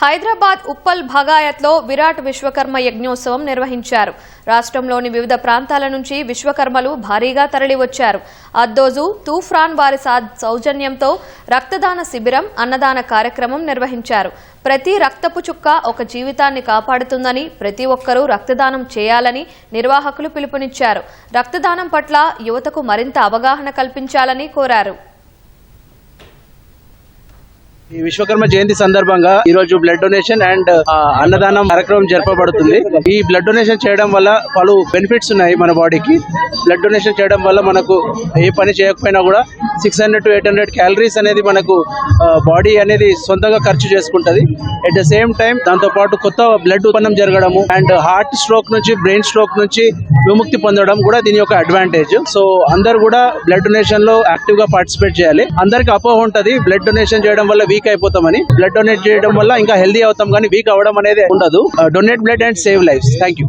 హైదరాబాద్ ఉప్పల్ భగాయత్లో విరాట్ విశ్వకర్మ యజ్ఞోత్సవం నిర్వహించారు. రాష్ట్రంలోని వివిధ ప్రాంతాల నుంచి విశ్వకర్మలు భారీగా తరలివచ్చారు. అద్దోజు తూఫ్రాన్ వారి సౌజన్యంతో రక్తదాన శిబిరం అన్నదాన కార్యక్రమం నిర్వహించారు. ప్రతి రక్తపు చుక్క ఒక జీవితాన్ని కాపాడుతుందని ప్రతి ఒక్కరూ రక్తదానం చేయాలని నిర్వాహకులు పిలుపునిచ్చారు. రక్తదానం పట్ల యువతకు మరింత అవగాహన కల్పించాలని కోరారు. ఈ విశ్వకర్మ జయంతి సందర్భంగా ఈ రోజు బ్లడ్ డొనేషన్ అండ్ అన్నదానం కార్యక్రమం జరపబడుతుంది. ఈ బ్లడ్ డొనేషన్ చేయడం వల్ల పలు బెనిఫిట్స్ ఉన్నాయి మన బాడీకి బ్లడ్ డొనేషన్ చేయడం వల్ల మనకు ఏ పని చేయకపోయినా కూడా six hundred to eight hundred calories అనేది మనకు బాడీ అనేది సొంతంగా ఖర్చు చేసుకుంటది. అట్ ద సేమ్ టైం దాంతో పాటు కొత్త బ్లడ్ ఉత్పన్నం జరగడము అండ్ హార్ట్ స్ట్రోక్ నుంచి బ్రెయిన్ స్ట్రోక్ నుంచి విముక్తి పొందడం కూడా దీని యొక్క అడ్వాంటేజ్ సో అందరు కూడా బ్లడ్ డొనేషన్లో యాక్టివ్గా పార్టిసిపేట్ చేయాలి. అందరికి అపోహ ఉంటది. బ్లడ్ డొనేషన్ చేయడం వల్ల వీక్ అయిపోతామని. బ్లడ్ డొనేట్ చేయడం వల్ల ఇంకా హెల్దీ అవుతాం కానీ వీక్ అవ్వడం అనేది ఉండదు. Donate blood and save life thank you